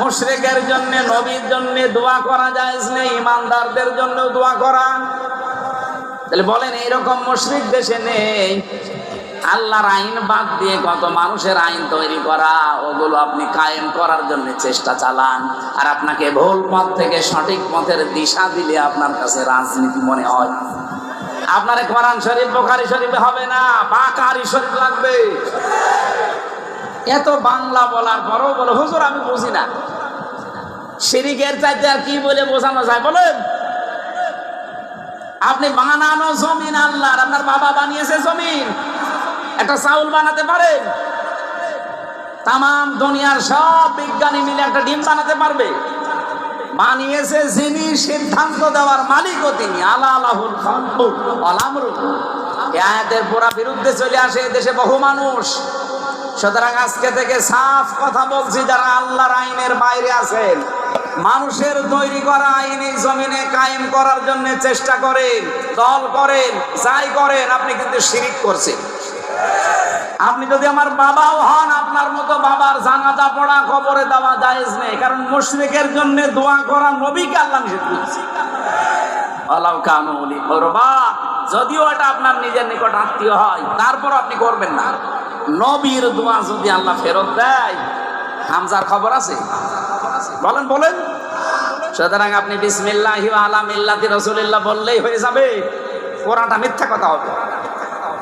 মুশরিকের জন্য, নবীর জন্য দোয়া করা যায় নেই, ইমানদারদের জন্য দোয়া করা। তাহলে বলেন, এইরকম মুশরিক দেশে নেই, আল্লাহর আইন বাদ দিয়ে কত মানুষের আইন তৈরি করা, ওগুলো আপনি কায়েম করার জন্য চেষ্টা চালান। আর আপনাকে ভুল পথ থেকে সঠিক পথের দিশা দিলে আপনার কাছে রাজনীতি মনে হয়। আপনার কোরআন শরীফ, বোখারি শরীফে হবে না, বাকারি শরীফ লাগবে। এত বাংলা বলার পরও বলো, হুজুর, আমি বুঝি না। শিরিকের চাইতে আর কি বলে বোঝানো যায়? বলেন। আপনি বানানো জমিন আল্লাহর, আপনার বাবা বানিয়েছে জমিন। একটা চাউল বানাতে পারেন? তাম দুনিয়ার সব বিজ্ঞানী মিলে একটা ডিম বানাতে পারবে? বানিয়েছে যিনি, সিদ্ধান্ত দেওয়ার মালিকও তিনি। আলা আলাহুল ওয়াল আমরু। পুরা বিরুদ্ধে চলে আসে দেশে বহু মানুষ। সুতরাং আজকে থেকে সাফ কথা বলছি, যারা আল্লাহর আইনের বাইরে আছেন, মানুষের তৈরি করা আইন এই জমিনে কায়েম করার জন্য চেষ্টা করেন, দল করেন, যাই করেন, আপনি কিন্তু শিরিক করছেন। আপনি যদি আমার বাবাও হন, আপনার মতো বাবার জানাজা পড়া কবরে দেওয়া জায়েজ নেই, কারণ মুশরিকের জন্য দোয়া করা নবীকে আল্লাহ নিষেধ করেছে। যদিও এটা আপনার নিজের নিকট আত্মীয় হয় তারপর আপনি করবেন না। নবীর দোয়া যদি আল্লাহ ফেরত দেয়, হামজার খবর আছে? বলেন বলেন। সুতরাং আপনি বিসমিল্লাহ আলা মিল্লাতি রসুলিল্লাহ বললেই হয়ে যাবে কোরআনটা মিথ্যা কথা হবে।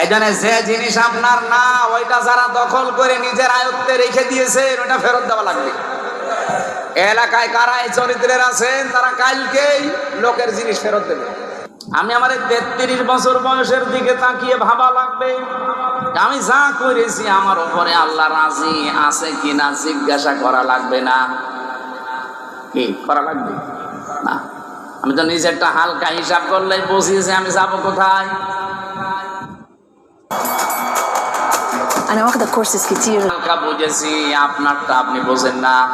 এই যে জিনিস আপনার না, ওইটা যারা দখল করে নিজের আয়ত্তে রেখে দিয়েছেন ওটা ফেরত দেওয়া লাগবে। এলাকায় কারা এই চরিত্রের আছেন, তারা কালকেই লোকের জিনিস ফেরত দেবে। আমি আমার তেত্রিশ বছর বয়সের দিকে তাকিয়ে ভাবা লাগবে আমি যা করেছি আমার উপরে আল্লাহ রাজি আছে কিনা জিজ্ঞাসা করা লাগবে না। কি? করা লাগবে? না। আমি তো নিজের একটা হালকা হিসাব করলে বসিয়েছি আমি যাব কোথায়। আপনারটা আপনি বোঝেন না।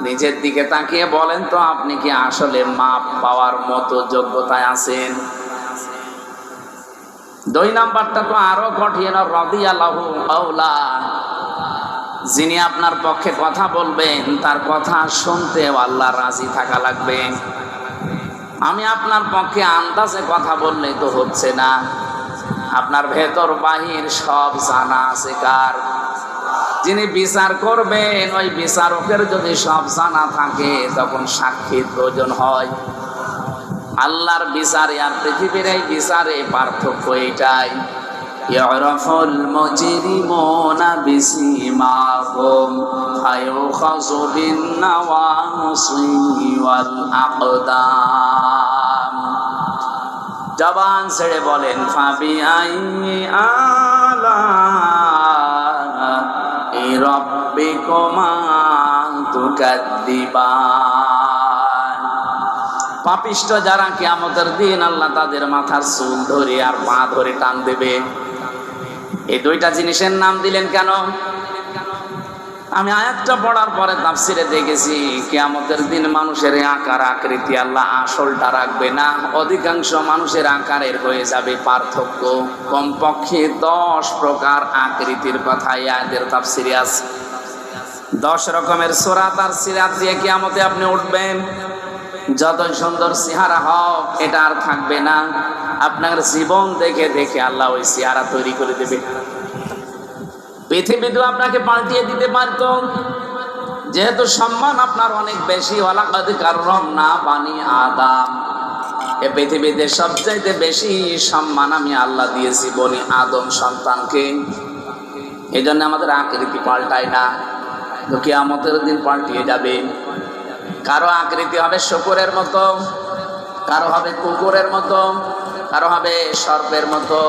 নিজের দিকে তাকিয়ে বলেন তো, আপনি কি আসলে মাপ পাওয়ার মতো যোগ্যতায় আছেন? দুই নাম্বারটা তো আরও কঠিন যিনি আপনার পক্ষে কথা বলবেন, তার কথা শুনতে আল্লাহ রাজি থাকা লাগবে। আমি আপনার পক্ষে আন্দাজে কথা বললেই তো হচ্ছে না। আপনার ভেতর বাহির সব জানা আছে কার? যিনি বিচার করবেন ওই বিচারকের যদি সব জানা থাকে তখন সাক্ষীর প্রয়োজন হয় আল্লাহর বিচারে আর পৃথিবীর এই বিচারে পার্থক্য এটাই يعرف المجرمون بسيماهم فيؤخذ بالنواصي والأقدام জবান ছেড়ে বলেন ফাবি আই আলা রব্বে কমান তুকাদ্দিবান। পাপিষ্ট যারা কিয়ামতের দিন আল্লাহ তাদের মাথার চুল ধরে আর পা ধরে টান দেবে। এই দুইটা জিনিসের নাম দিলেন কেন? আমি আয়াতটা পড়ার পরে তাফসিরে দেখেছি, কিয়ামতের দিন মানুষের আকার আকৃতি আল্লাহ আসলটা রাখবে না। অধিকাংশ মানুষের আকারের হয়ে যাবে পার্থক্য। কমপক্ষে দশ প্রকার আকৃতির কথা আয়াতের তাফসিরে আছে। দশ রকমের সোরাত তার সিরাত দিয়ে কিয়ামতে আপনি উঠবেন। যতই সুন্দর চেহারা হোক, এটা আর থাকবে না। আপনার জীবন দেখে দেখে আল্লাহ ওই চেহারা তৈরি করে দেবে। পৃথিবীতেও আপনাকে পাল্টিয়ে দিতে পারত যেহেতু সম্মান আপনার অনেক বেশি না বানি আদাম। এ পৃথিবীতে সবচাইতে বেশি সম্মান আমি আল্লাহ দিয়েছি বনি আদম সন্তানকে। এই জন্য আমাদের আকৃতি পাল্টায় না? তো কিয়ামতের দিন পাল্টিয়ে যাবে। কারও আকৃতি হবে শুকুরের মতো, কারও হবে কুকুরের মতো, কারও হবে সর্পের মতো,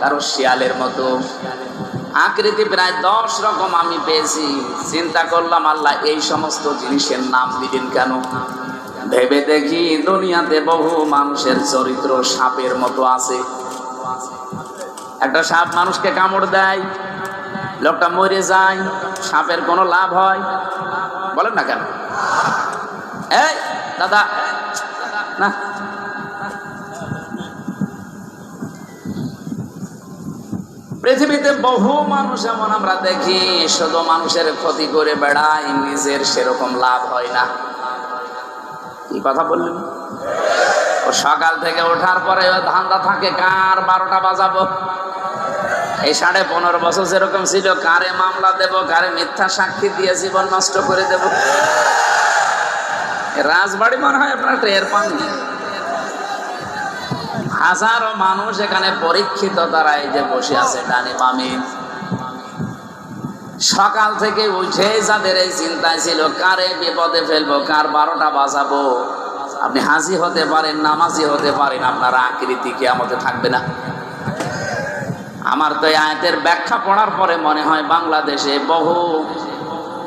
কারও শিয়ালের মতো। আকৃতি প্রায় দশ রকম আমি পেয়েছি। চিন্তা করলাম, আল্লাহ, এই সমস্ত জিনিসের নাম দিলেন কেন? ভেবে দেখি দুনিয়াতে বহু মানুষের চরিত্র সাপের মতো আছে। একটা সাপ মানুষকে কামড় দেয়, লোকটা মরে যায়, সাপের কোনো লাভ হয়? বলেন না কেন? এই, দাদা, না পৃথিবীতে বহু মানুষ এমন আমরা দেখি, শুধু মানুষের ক্ষতি করে বেড়ায়, নিজের সেরকম লাভ হয় না। কি কথা বললেন? ও সকাল থেকে ওঠার পরে ধান্দা থাকে, কার বারোটা বাজাবো? এই সাড়ে পনেরো বছর যেরকম ছিল, কারে মামলা দেব, কারে মিথ্যা সাক্ষী দিয়ে জীবন নষ্ট করে দেব? রাজবাড়ি মনে হয় আপনার টের পাননি। হাজারো মানুষ এখানে পরীক্ষিত তারা এই যে বসে আছে, ডানি বামে। সকাল থেকে উঠে যাদের এই চিন্তায় ছিল, কারে বিপদে ফেলব, কার বারোটা বাজাবো? আপনি হাজি হতে পারেন, নামাজি হতে পারেন, আপনার আকৃতি কে আমাদের থাকবে না। আমার তো আয়াতের ব্যাখ্যা পড়ার পরে মনে হয় বাংলাদেশে বহু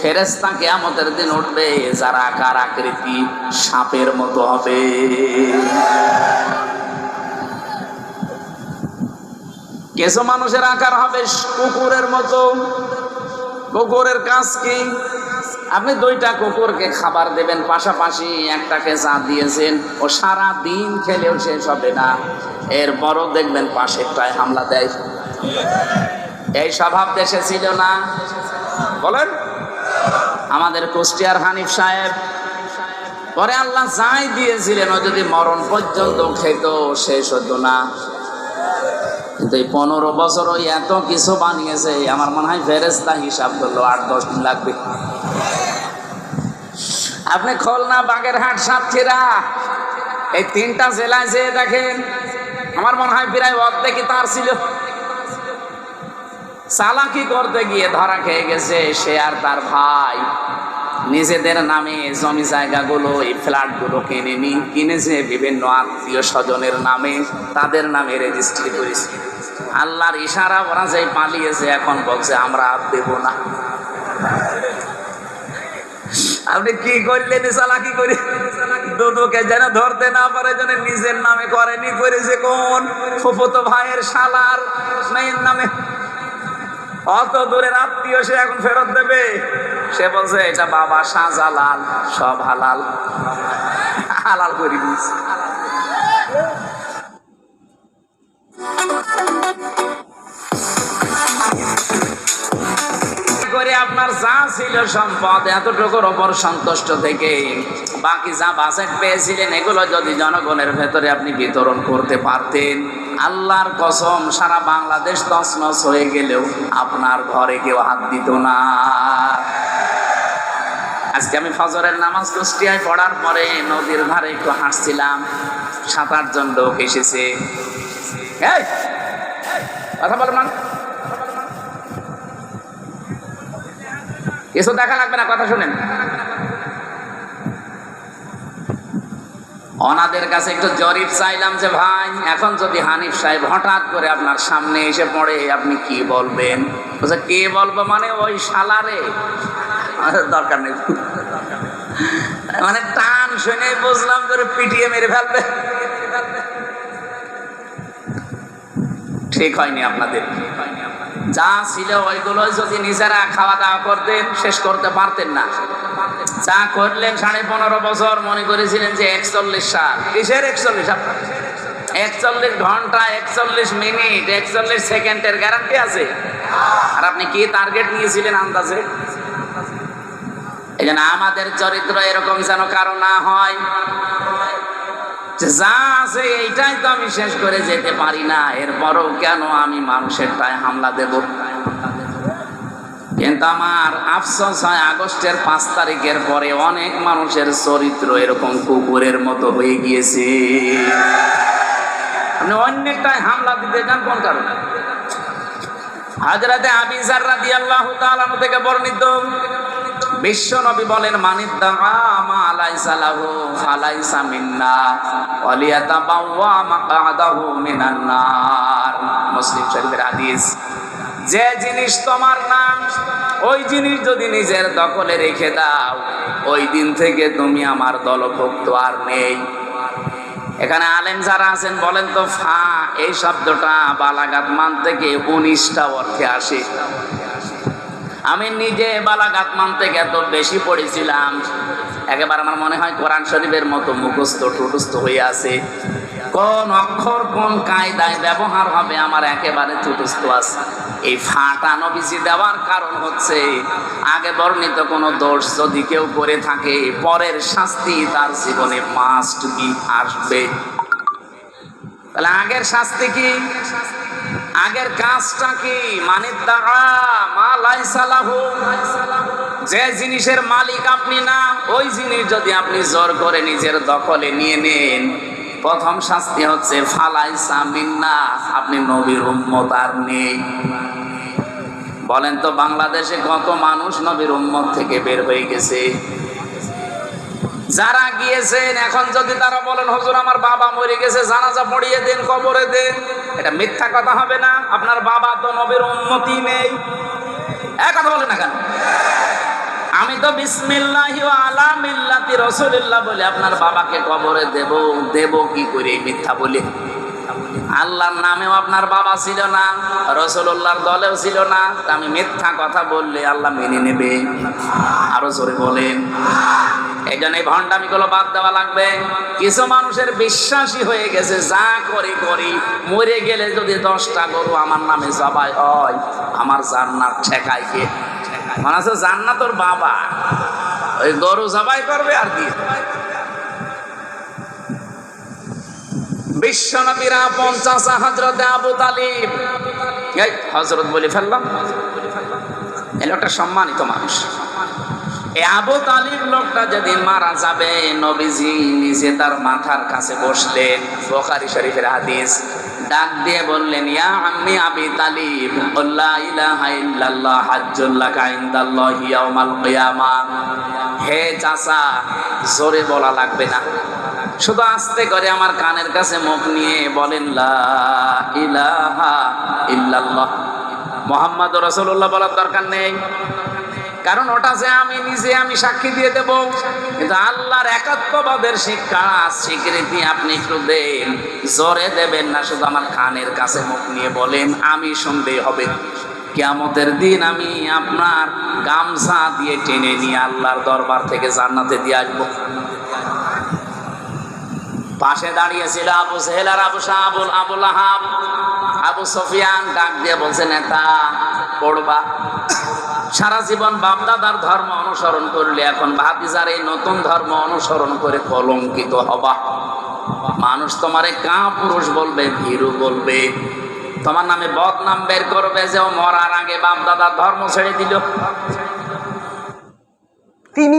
ফেরেস্তা কেয়ামতের দিন উঠবে, যারা কার আকৃতি সাপের মতো হবে। কিছু মানুষের আকার হবে কুকুরের মতো। কুকুরের কাজ কি? আপনি দুইটা কুকুরকে খাবার দেবেন, পাশাপাশি একটাকে চা দিয়েছেন, ও সারা দিন খেলেও শেষ হবে না। এর বড় দেখবেন পাশেরটায় হামলা দেয়। এই স্বভাব দেশে ছিল না। বলেন। আমাদের কুষ্টিয়ার হানিফ সাহেব, পরে আল্লাহ যাই দিয়েছিলেন, ও যদি মরণ পর্যন্ত খেত শেষ হতো না। কিন্তু এই পনেরো বছর ওই এত কিছু বানিয়েছে আমার মনে হয় ফেরেস্তা হিসাব করল আট, দশ দিন লাগবে। আপনি খুলনা, বাগেরহাট, সাতক্ষীরা, এই তিনটা জেলায় যেয়ে দেখেন, আমার মনে হয় প্রায় অর্ধেকই তার ছিল। চালাকি করতে গিয়ে ধরা খেয়ে গেছে সে আর তার ভাই। নিজেদের নামে জমি জায়গাগুলো, এই ফ্ল্যাটগুলো কিনে নি। কিনেছে বিভিন্ন আত্মীয় স্বজনের নামে, তাদের নামে রেজিস্ট্রি করেছে। আল্লাহর ইশারা ওরা যে পালিয়েছে এখন বলছে, আমরা আর দেব না। আপনি কি করলেন? চালাকি করে? দুদুকে যেন ধরতে না পারে, যেন নিজের নামে করেনি করেছে কোন? ফুফতো ভাইয়ের শালার মেয়ের নামে। অত দূরের আত্মীয় সে এখন ফেরত দেবে? সে বলছে, এটা বাবা শাহজালাল, সব হালাল। হালাল করে দিয়েছে। আপনার যা ছিল সম্পদ, এতটুকুর ওপর সন্তুষ্ট থেকে বাকি যা বাজেট পেয়েছিলেন, এগুলো যদি জনগণের ভেতরে আপনি বিতরণ করতে পারতেন, আল্লাহর কসম, সারা বাংলাদেশ তছনছ হয়ে গেলেও আপনার ঘরে কেউ হাত দিত না। আজকে আমি ফজরের নামাজ কুষ্টিয়ায় পড়ার পরে নদীর ধারে একটু হাঁটছিলাম। সাত আটজন লোক এসেছে। কথা বলো কিছু দেখা লাগবে না, কথা শুনেন। ওনাদের কাছে একটু জরিপ চাইলাম যে, ভাই, এখন যদি হানিফ সাহেব হঠাৎ করে আপনার সামনে এসে পড়ে, আপনি কি বলবেন? কে বলব মানে ওই শালারে? দরকার নেই। মানে টান শুনে বুঝলাম ধরে পিটিয়ে মেরে ফেলবে। ঠিক হয়নি আপনাদের। যা ছিল ওইগুলো যদি নিজেরা খাওয়া দাওয়া করতেন, শেষ করতে পারতেন না। যা করলেন সাড়ে পনেরো বছর মনে করেছিলেন যে একচল্লিশ সাল। কিসের একচল্লিশ? আপনার একচল্লিশ ঘণ্টা, একচল্লিশ মিনিট, একচল্লিশ সেকেন্ডের গ্যারান্টি আছে। আর আপনি কি টার্গেট নিয়েছিলেন আন্দাজে? জন্য আমাদের চরিত্র এরকম যেন কারও না হয়। যা আছে এইটাই তো আমি শেষ করে যেতে পারি না। এরপরও কেন আমি মানুষের টায় হামলা দেব? কিন্তু আমার আফসোস হয় আগস্টের পাঁচ তারিখের পরে অনেক মানুষের চরিত্র এরকম কুকুরের মতো হয়ে গিয়েছে। আপনি অন্যটায় হামলা দিতে যান কোন কারণে? হাজরাতে আবিজার রাদি আল্লাহ থেকে বর্ণিত বিশ্ব নবী বলেন মানিদ্দা মা আলাইসা লাহু ফালাইসা মিন্না ওয়ালিয়াতাবাওয়া মাকআদাহু মিনান নার। মুসলিম শরীফের হাদিস, যে জিনিস তোমার না, ওই জিনিস যদি নিজের দখলে রেখে দাও, ওই দিন থেকে তুমি আমার দলভুক্ত আর নেই। এখানে আলেম যারা আছেন বলেন তো, ফা, এই শব্দটা বালাগাত মান থেকে উনিশটা অর্থে আসে। আমি নিজে বালাগাত মানতে এত বেশি পড়েছিলাম। একেবারে আমার মনে হয় কোরআন শরীফের মতো মুখস্থ, টুটস্থ হয়ে আছে। কোন অক্ষর, কোন কায়দায় ব্যবহার হবে আমার একেবারে চতুস্থ আছে। এই ফাটা নবীজি দেওয়ার কারণ হচ্ছে, আগে বর্ণিত কোনো দোষ যদি কেউ করে থাকে, পরের শাস্তি তার জীবনে মাস্ট বি আসবে। তাহলে আগের শাস্তি কি? আগের কাজটা কি? মানে দ্বারা যে জিনিসের মালিক আপনি না, ওই জিনিস যদি আপনি জোর করে নিজের দখলে নিয়ে নেন, প্রথম শাস্তি হচ্ছে ফালাই সামিন্না আপনি নবীর উম্মত আর নেই। বলেন তো, বাংলাদেশে কত মানুষ নবীর উম্মত থেকে বের হয়ে গেছে? যারা গিয়েছেন, এখন যদি তারা বলেন, হুজুর, আমার বাবা মরে গেছে, জানাজা পড়িয়ে দেন, কবরে দেন, এটা মিথ্যা কথা হবে না। আপনার বাবা তো নবীর উন্নতি নেই। কথা বলে না কেন? আমি তো বিসমিল্লাহি আলা মিল্লাতি রাসূলিল্লাহ বলে, আপনার বাবাকে কবরে দেব দেব কি করে? মিথ্যা বলে। আল্লাহর নামেও আপনার বাবা ছিল না রসুল্লাহর দলেও ছিল না। আমি মিথ্যা কথা বললে আল্লাহ মেনে নেবে। আরও জোরে বলেন। এই জন্য এই ভণ্ডামিগুলো বাদ দেওয়া লাগবে। কিছু মানুষের বিশ্বাসী হয়ে গেছে, যা করি করি, মরে গেলে যদি দশটা গরু আমার নামে জবাই হয়, আমার জান্নাত ঠেকাই কে? মানে আছে জান্নাত তোর বাবা? ওই গরু জবাই করবে আর দিয়ে বিশ্বনবীরা পঞ্চাশ হজরতে আবু তালিব। হজরত বলে ফেললাম। এই লোকটা সম্মানিত মানুষ। আবু তালিব লোকটা যেদিন মারা যাবে, নবীজি নিজে তার মাথার কাছে বসলেন। বোখারি শরীফের হাদিস ডাক দিয়ে বললেন, ইয়া আম্মি আবি তালিব লা ইলাহা ইল্লাল্লাহ হাজ্জুল্লাহ কাইন্দাল্লাহি ইয়াউমাল কিয়ামা। হে চাচা, জোরে বলা লাগবে না। শুধু আস্তে করে আমার কানের কাছে মুখ নিয়ে বলেন ইল্লাল্লাহ। মোহাম্মদ রসুল্লাহ বলার দরকার নেই। কারণ ওটা যে আমি নিজে আমি সাক্ষী দিয়ে দেব, কিন্তু আল্লাহর একাত্মবাদের শিক্ষা, স্বীকৃতি আপনি একটু দেন, জোরে দেবেন না, শুধু আমার কানের কাছে মুখ নিয়ে বলেন, আমি শুনলেই হবে। কিয়ামতের দিন আমি আপনার গামছা দিয়ে টেনে নিয়ে আল্লাহর দরবার থেকে জান্নাতে দিয়ে আসব। পাশে দাঁড়িয়েছিল আবু সেহেল আর আবু শাহ আবুল আবুল আহাব আবু সফিয়ান ডাক দিয়ে বলছে, নেতা, পড়বা। সারা জীবন বাপদাদার ধর্ম অনুসরণ করলে এখন ভাতিজার এই নতুন ধর্ম অনুসরণ করে কলঙ্কিত হবা। মানুষ তোমারে কা পুরুষ বলবে, ভীরু বলবে। তোমার নামে বদনাম বের করবে যে ও মরার আগে বাপদাদার ধর্ম ছেড়ে দিল। তিনি